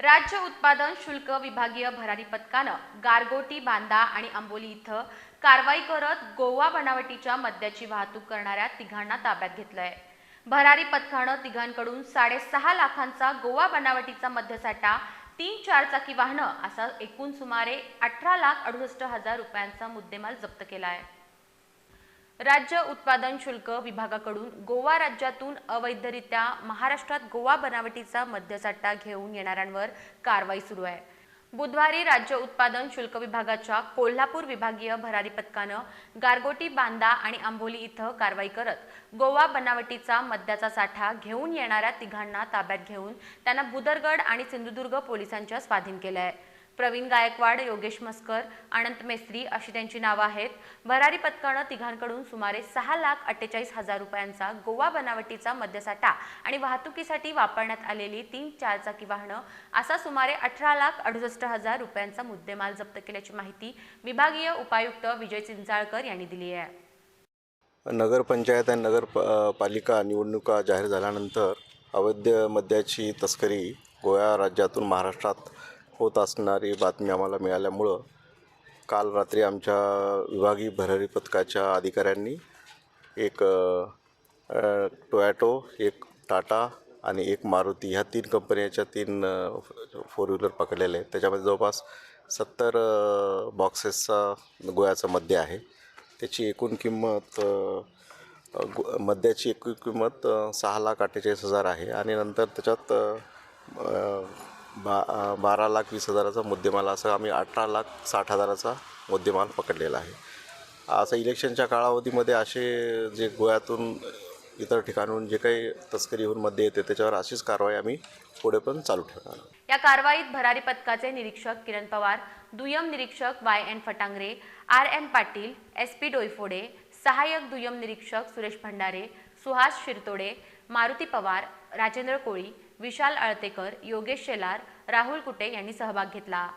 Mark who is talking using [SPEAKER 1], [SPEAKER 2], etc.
[SPEAKER 1] राज्य उत्पादन शुल्क विभागीय भरारी पथकानं गारगोटी बांदा आणि आंबोली इथं कारवाई करत गोवा बनावटीच्या मद्याची वाहतूक करणाऱ्या तिघांना ताब्यात घेतलंय. भरारी पथकानं तिघांकडून साडेसहा लाखांचा गोवा बनावटीचा मद्यसाठा तीन चारचाकी वाहनं असा एकूण सुमारे अठरा लाख अडुसष्ट हजार रुपयांचा मुद्देमाल जप्त केला आहे राज्य उत्पादन शुल्क विभागाकडून गोवा राज्यातून अवैधरित्या महाराष्ट्रात गोवा बनावटीचा मद्यसाठा घेऊन येणाऱ्यांवर कारवाई सुरू आहे. बुधवारी राज्य उत्पादन शुल्क विभागाच्या कोल्हापूर विभागीय भरारी पथकानं गारगोटी बांदा आणि आंबोली इथं कारवाई करत गोवा बनावटीचा मद्याचा साठा घेऊन येणाऱ्या तिघांना ताब्यात घेऊन त्यांना बुदरगड आणि सिंधुदुर्ग पोलिसांच्या स्वाधीन केलं आहे प्रवीण गायकवाड योगेश मस्कर अनंत मेस्त्री अशी त्यांची नावं आहेत. भरारी पथकानं तिघांकडून सुमारे सहा लाख अठ्ठेचाळीस हजार रुपयांचा गोवा बनावटीचा मद्यसाठा आणि वाहतुकीसाठी वापरण्यात आलेली तीन चारचाकी वाहनं असा सुमारे अठरा लाख अडुसष्ट हजार रुपयांचा मुद्देमाल जप्त केल्याची माहिती विभागीय उपायुक्त विजय चिंचाळकर यांनी दिली आहे.
[SPEAKER 2] नगरपंचायत आणि नगर प- पालिका निवडणुका जाहीर झाल्यानंतर अवैध मद्याची तस्करी गोव्या राज्यातून महाराष्ट्रात होत असणारी बातमी आम्हाला मिळाल्यामुळं काल रात्री आमच्या विभागीय भरारी पथकाच्या अधिकाऱ्यांनी एक टोयॅटो एक टाटा आणि एक मारुती ह्या तीन कंपन्याच्या तीन फोर व्हीलर पकडलेले आहेत. त्याच्यामध्ये जवळपास सत्तर बॉक्सेसचा गोव्याचं मद्य आहे. त्याची एकूण किंमत गु- मद्याची एकूण किंमत सहा लाख अठ्ठेचाळीस हजार आहे आणि नंतर त्याच्यात बा बारा लाख वीस हजाराचा मुद्देमाल असं आम्ही अठरा लाख साठ हजाराचा मुद्देमाल पकडलेला आहे. असं इलेक्शनच्या कालावधीमध्ये असे जे गोव्यातून इतर ठिकाणून जे काही तस्करी होऊन मध्ये येते त्याच्यावर अशीच कारवाई आम्ही पुढे पण चालू ठेवणार
[SPEAKER 1] या कारवाईत भरारी पथकाचे निरीक्षक किरण पवार दुय्यम निरीक्षक Y N Phatangare R M Patil S P Doiphode सहाय्यक दुय्यम निरीक्षक सुरेश भंडारे सुहास शिरतोडे मारुती पवार राजेंद्र कोळी विशाल अळतेकर योगेश शेलार राहुल कुटे यांनी सहभाग घेतला.